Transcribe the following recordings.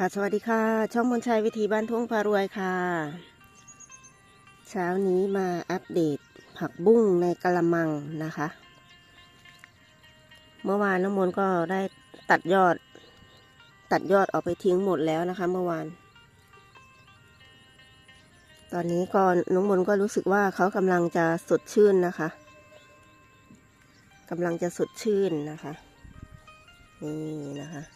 ค่ะสวัสดีค่ะ ช่องมนชัยวิธีบ้านทุ่งพารวยค่ะ เช้านี้มาอัปเดตผักบุ้งในกระมังนะคะ เมื่อวานน้องมนก็ได้ตัดยอด ตัดยอดออกไปทิ้งหมดแล้วนะคะ เมื่อวาน ตอนนี้ก็น้องมนก็รู้สึกว่าเขากำลังจะสดชื่นนะคะกำลังจะสดชื่นนะคะ นี่นะคะ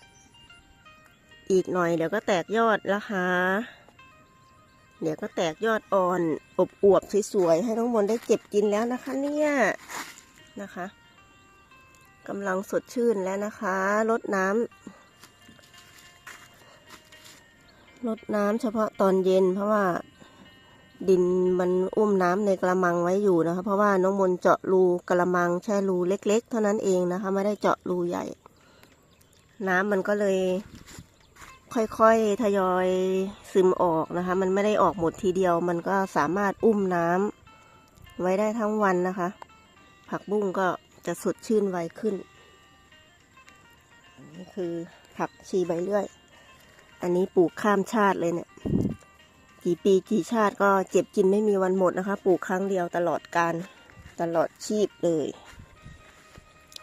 อีกหน่อยเดี๋ยวก็แตกยอดแล้วค่ะเดี๋ยวก็แตกยอดอ่อน อบอวบสวยๆให้น้องมนได้เก็บกินแล้วนะคะ เนี่ยนะคะกำลังสดชื่นแล้วนะคะลดน้ำลดน้ำเฉพาะตอนเย็น เพราะว่าดินมันอุ้มน้ำในกระมังไว้อยู่นะคะ เพราะว่าน้องมนเจาะรูกระมังแช่รูเล็ก ๆ เท่านั้นเองนะคะ ไม่ได้เจาะรูใหญ่ น้ำมันก็เลย ค่อยๆ ทยอยซึมออกนะคะ มันไม่ได้ออกหมดทีเดียว มันก็สามารถอุ้มน้ำไว้ได้ทั้งวันนะคะ ผักบุ้งก็จะสดชื่นไวขึ้น อันนี้คือผักชีใบเลื่อย อันนี้ปลูกข้ามชาติเลยเนี่ย กี่ปีกี่ชาติก็เจ็บกินไม่มีวันหมดนะคะ ปลูกครั้งเดียวตลอดการตลอดชีพเลย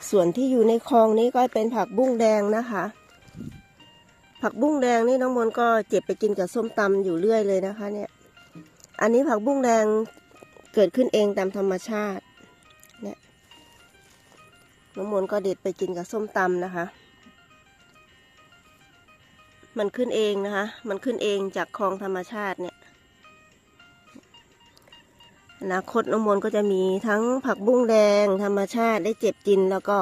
ส่วนที่อยู่ในคลองนี้ก็เป็นผักบุ้งแดงนะคะ ผักบุ้งแดงนี่น้องมนก็เจ็บไปกินกับส้มตำอยู่เรื่อยเลยนะคะ เนี่ย อันนี้ผักบุ้งแดงเกิดขึ้นเองตามธรรมชาติ เนี่ยน้องมนก็เด็ดไปกินกับส้มตำนะคะ มันขึ้นเองนะคะ มันขึ้นเองจากคลองธรรมชาติเนี่ยอนาคตน้องมนก็จะมีทั้งผักบุ้งแดงธรรมชาติได้เจ็บกินแล้วก็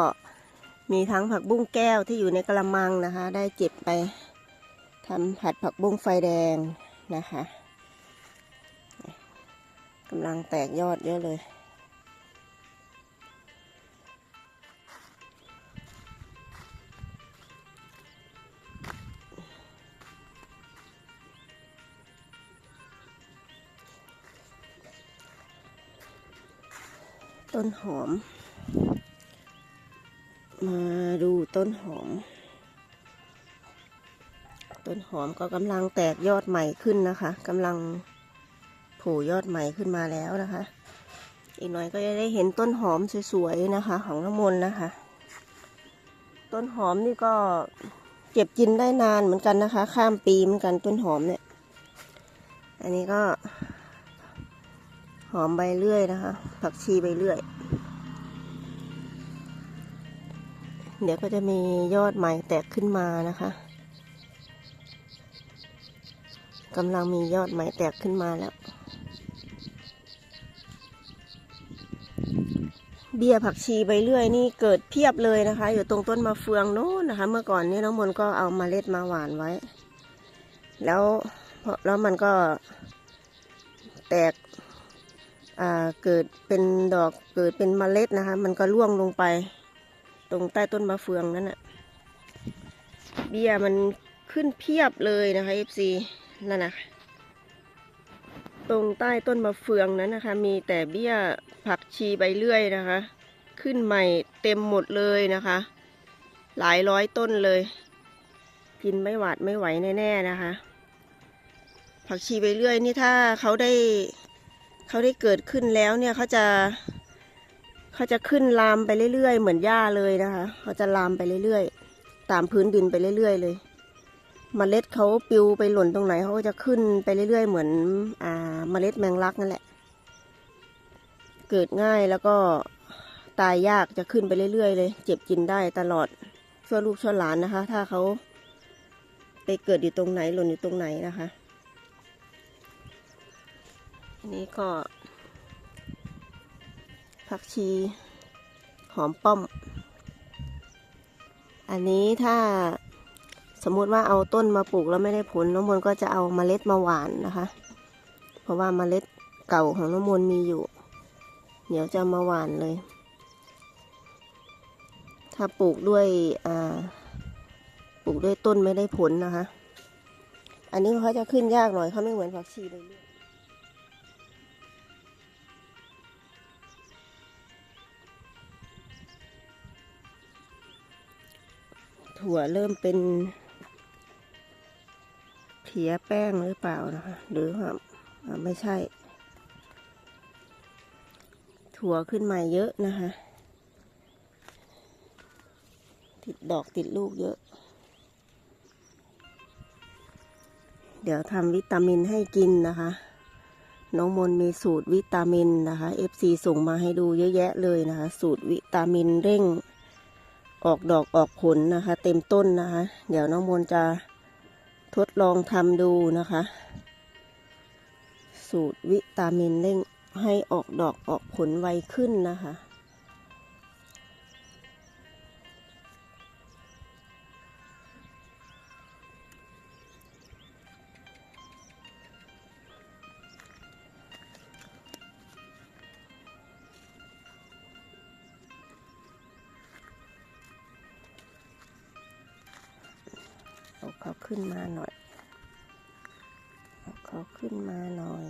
มีทั้งผักบุ้งแก้วที่อยู่ในกระมังนะคะ ได้เก็บไป ทำผัดผักบุ้งไฟแดงนะคะกำลังแตกยอดเยอะเลยต้นหอม มาดูต้นหอม ต้นหอมก็กำลังแตกยอดใหม่ขึ้นนะคะกำลังโผล่ยอดใหม่ขึ้นมาแล้วนะคะ อีกหน่อยก็จะได้เห็นต้นหอมสวยๆนะคะ ของน้ำมนต์นะคะ ต้นหอมนี่ก็เก็บกินได้นานเหมือนกันนะคะ ข้ามปีเหมือนกันต้นหอมเนี่ย อันนี้ก็ หอมใบเลื่อยนะคะ ผักชีใบเลื่อยเดี๋ยวก็จะมียอดใหม่แตกขึ้นมานะคะ กำลังมียอดใหม่แตกขึ้นมาแล้ว เบี้ยผักชีใบเลื่อยนี่เกิดเพียบเลยนะคะ อยู่ตรงต้นมะเฟืองโน้นนะคะ เมื่อก่อนนี่น้องมนก็เอามาเล็ดมาหวานไว้ แล้วพอแล้วมันก็แตกเกิดเป็นดอกเกิดเป็นเมล็ดนะคะ มันก็ร่วงลงไป ตรงใต้ต้นมะเฟืองนั่นน่ะเบี้ยมันขึ้นเพียบเลยนะคะ FC นั่นนะตรงใต้ต้นมะเฟืองนั้นนะคะ มีแต่เบี้ยผักชีใบเลื่อยนะคะ ขึ้นใหม่เต็มหมดเลยนะคะ หลายร้อยต้นเลย กินไม่หวาดไม่ไหวแน่ๆนะคะ ผักชีใบเลื่อยนี่ถ้าเขาได้เขาได้เกิดขึ้นแล้วเนี่ยเขาจะเขาจะขึ้นลามไปเรื่อยๆ เหมือนหญ้าเลยนะคะ เขาจะลามไปเรื่อยๆ ตามพื้นดินไปเรื่อยๆเลย มเมล็ดเขาปลิวไปหล่นตรงไหนเขาก็จะขึ้นไปเรื่อยๆ เหมือนอ่าเมล็ดแมงลักนั่นแหละ เกิดง่ายแล้วก็ตายยากจะขึ้นไปเรื่อยๆ เลย เจ็บกินได้ตลอดชั่วลูกชั่วหลานนะคะ ถ้าเขาไปเกิดอยู่ตรงไหนหล่นอยู่ตรงไหนนะคะอันนี้ก็ผักชีหอมป้อม อันนี้ถ้า สมมุติว่าเอาต้นมาปลูกแล้วไม่ได้ผลน้องมนก็จะเอาเมล็ดมาหวานนะคะ เพราะว่าเมล็ดเก่าของน้องมนมีอยู่ เดี๋ยวจะมาหวานเลย ถ้าปลูกด้วยอ่าปลูกด้วยต้นไม่ได้ผลนะคะ อันนี้เขาจะขึ้นยากหน่อยเขาไม่เหมือนผักชีเลยถั่วเริ่มเป็น พียแป้งหรือเปล่านะคะ หรือว่าอ่าไม่ใช่ ถั่วขึ้นมาเยอะนะคะ ติดดอกติดลูกเยอะ เดี๋ยวทำวิตามินให้กินนะคะ น้องมนมีสูตรวิตามินนะคะ FC ส่งมาให้ดูเยอะแยะเลยนะคะ สูตรวิตามินเร่งออกดอกออกผลนะคะ เต็มต้นนะคะ เดี๋ยวน้องมนจะ ทดลองทำดูนะคะ สูตรวิตามินเร่งให้ออกดอกออกผลไวขึ้นนะคะ เขาขึ้นมาหน่อย เขาขึ้นมาหน่อย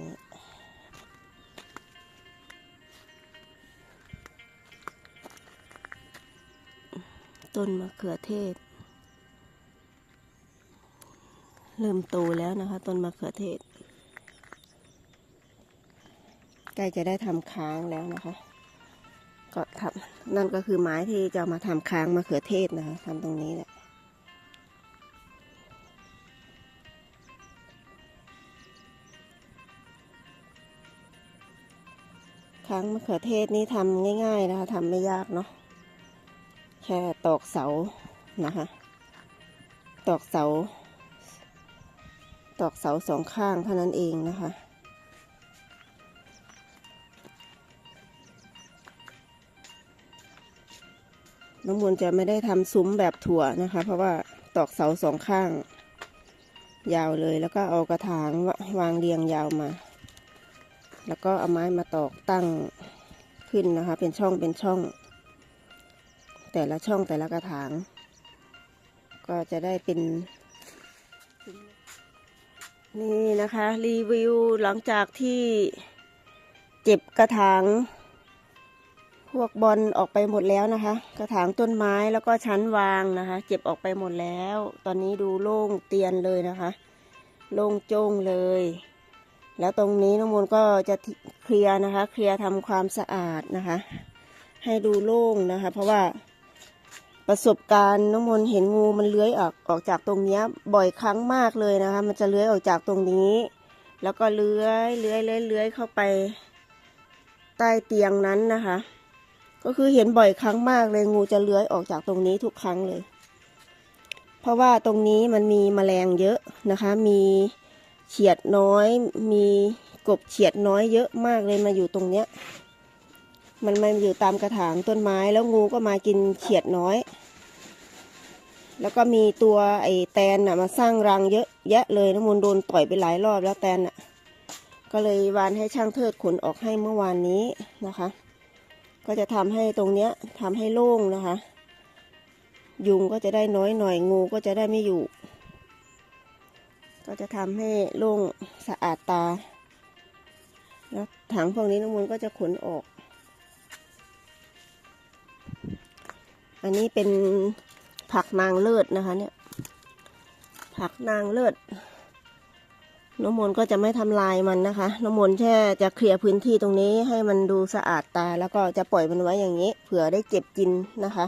ต้นมะเขือเทศ เริ่มโตแล้วนะคะต้นมะเขือเทศใกล้จะได้ทำค้างแล้วนะคะ ก็ทำนั่นก็คือไม้ที่จะมาทำค้างมะเขือเทศนะคะทำตรงนี้แหละางมะเขือเทศนี่ทำง่าย ๆ นะคะทำไม่ยากเนาะแค่ตอกเสานะคะ ตอกเสา ตอกเสาสองข้างเท่านั้นเองนะคะ น้องมนจะไม่ได้ทำซุ้มแบบถั่วนะคะ เพราะว่าตอกเสาสองข้าง ยาวเลยแล้วก็เอากระถางวางเรียงยาวมา แล้วก็เอาไม้มาตอกตั้งขึ้นนะคะ เป็นช่องเป็นช่อง แต่ละช่องแต่ละกระถาง ก็จะได้เป็น นี่นะคะ รีวิวหลังจากที่เจ็บกระถางพวกบอลออกไปหมดแล้วนะคะ กระถางต้นไม้แล้วก็ชั้นวางนะคะ เจ็บออกไปหมดแล้ว ตอนนี้ดูโล่งเตียนเลยนะคะ โล่งโจ้งเลย แล้วตรงนี้น้องมนก็จะเคลียร์นะคะ เคลียร์ทำความสะอาดนะคะ ให้ดูโล่งนะคะ เพราะว่าประสบการณ์น้องมนเห็นงูมันเลื้อยออกออกจากตรงนี้บ่อยครั้งมากเลยนะคะ มันจะเลื้อยออกจากตรงนี้ แล้วก็เลื้อยเลื้อยเลื้อยเลื้อยเข้าไป ใต้เตียงนั้นนะคะ ก็คือเห็นบ่อยครั้งมากเลยงูจะเลื้อยออกจากตรงนี้ทุกครั้งเลย เพราะว่าตรงนี้มันมีแมลงเยอะนะคะ มี เฉียดน้อย มีกบเฉียดน้อยเยอะมากเลยมาอยู่ตรงเนี้ย มันมาอยู่ตามกระถางต้นไม้แล้วงูก็มากินเฉียดน้อย แล้วก็มีตัวไอ้แตนน่ะมาสร้างรังเยอะแยะเลยน้ำมูลโดนต่อยไปหลายรอบแล้วแตนน่ะ ก็เลยวานให้ช่างเทิดขนออกให้เมื่อวานนี้นะคะ ก็จะทำให้ตรงเนี้ยทำให้โล่งนะคะ ยุงก็จะได้น้อยหน่อยงูก็จะได้ไม่อยู่ ก็จะทำให้โล่งสะอาดตา แล้วถังพวกนี้น้ำมูลก็จะขนออก อันนี้เป็นผักนางเลิศนะคะเนี่ย ผักนางเลิศน้ำมนต์ก็จะไม่ทำลายมันนะคะ น้ำมนต์แค่จะเคลียร์พื้นที่ตรงนี้ให้มันดูสะอาดตา แล้วก็จะปล่อยมันไว้อย่างนี้ เผื่อได้เก็บกินนะคะ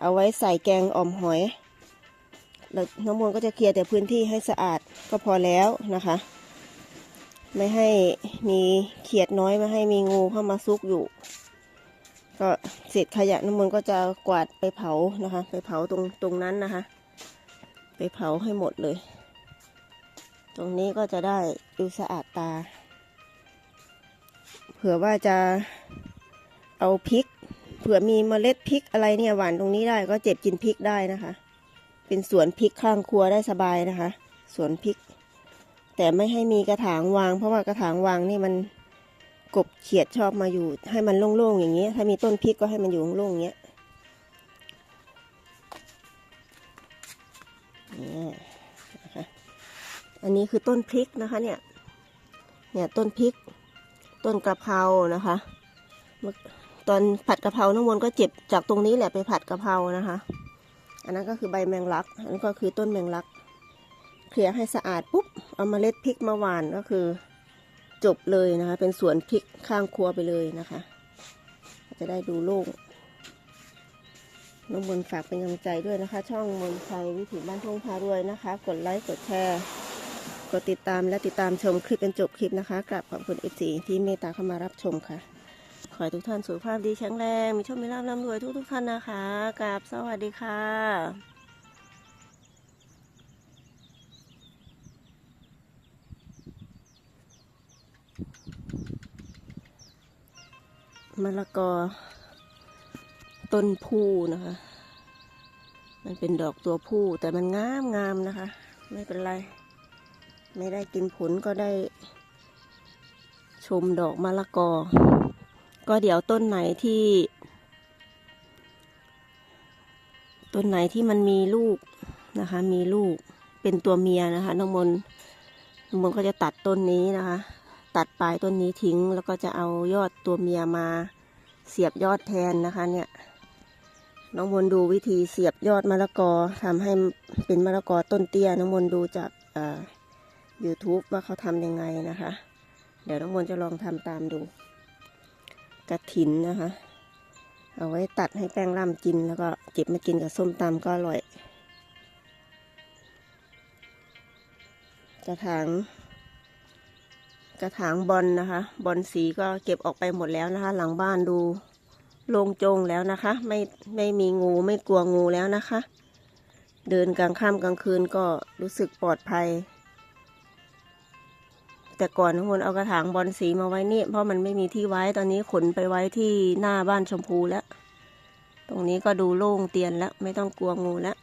เอาไว้ใส่แกงอ่อมหอย แล้วน้ำมนต์ก็จะเคลียร์แต่พื้นที่ให้สะอาดก็พอแล้วนะคะ ไม่ให้มีเขียดน้อยไม่ให้มีงูเข้ามาซุกอยู่ ก็เศษขยะน้ำมนต์ก็จะกวาดไปเผานะคะ ไปเผาตรงตรงนั้นนะคะ ไปเผาให้หมดเลย ตรงนี้ก็จะได้ดูสะอาดตา เผื่อว่าจะเอาพริกเผื่อมีเมล็ดพริกอะไรเนี่ยหวานตรงนี้ได้ก็เจ็บกินพริกได้นะคะ เป็นสวนพริกข้างครัวได้สบายนะคะ สวนพริก แต่ไม่ให้มีกระถางวาง เพราะว่ากระถางวางนี่มันกบเขียดชอบมาอยู่ ให้มันโล่งๆอย่างนี้ ถ้ามีต้นพริกก็ให้มันอยู่โล่งๆอย่างเงี้ยอันนี้คือต้นพริกนะคะเนี่ย เนี่ยต้นพริก ต้นกระเพรานะคะ ตอนผัดกะเพราน้ำมนก็เจ็บจากตรงนี้แหละไปผัดกะเพรานะคะ อันนั้นก็คือใบแมงลัก อันนั้นก็คือต้นแมงลัก เคลียร์ให้สะอาดปุ๊บ เอามาเมล็ดพริกมาหว่านก็คือ จบเลยนะคะ เป็นสวนพริกข้างครัวไปเลยนะคะ จะได้ดูโล่งน้องมนต์ฝากเป็นกำลังใจด้วยนะคะ ช่องมนต์ไทยวิถีบ้านทุ่งพารวยนะคะ กดไลค์กดแชร์กดติดตามและติดตามชมคลิปเป็นจบคลิปนะคะกราบขอบคุณเอซีที่เมตตาเข้ามารับชมค่ะ ขอให้ทุกท่านสุขภาพดีแข็งแรง มีโชค มีลาภร่ำรวยทุกทุกๆท่านนะคะกราบสวัสดีค่ะมะละกอ ต้นผู้นะคะ มันเป็นดอกตัวผู้แต่มันงามงามนะคะ ไม่เป็นไร ไม่ได้กินผลก็ได้ชมดอกมะละกอ ก็เดี๋ยวต้นไหนที่ ต้นไหนที่มันมีลูกนะคะ มีลูกเป็นตัวเมียนะคะน้องมนน้องมนก็จะตัดต้นนี้นะคะ ตัดปลายต้นนี้ทิ้ง แล้วก็จะเอายอดตัวเมียมาเสียบยอดแทนนะคะเนี่ย น้องมนดูวิธีเสียบยอดมะละกอทำให้เป็นมะละกอต้นเตี้ยน้องมนดูจากอ่า YouTube ว่าเขาทำยังไงนะคะ เดี๋ยวน้องมนจะลองทำตามดู กระถินนะคะ เอาไว้ตัดให้แป้งร่ำกินแล้วก็เก็บมากินกับส้มตำก็อร่อย กระถางกระถางบอลนะคะ บอลสีก็เก็บออกไปหมดแล้วนะคะ หลังบ้านดูโลงโจงแล้วนะคะ ไม่ไม่มีงูไม่กลัวงูแล้วนะคะ เดินกลางค่ำกลางคืนก็รู้สึกปลอดภัย แต่ก่อนทุกคนเอากระถางบอลสีมาไว้นี่ เพราะมันไม่มีที่ไว้ตอนนี้ขนไปไว้ที่หน้าบ้านชมพูแล้ว ตรงนี้ก็ดูโล่งเตียนแล้ว ไม่ต้องกลัวงูแล้ว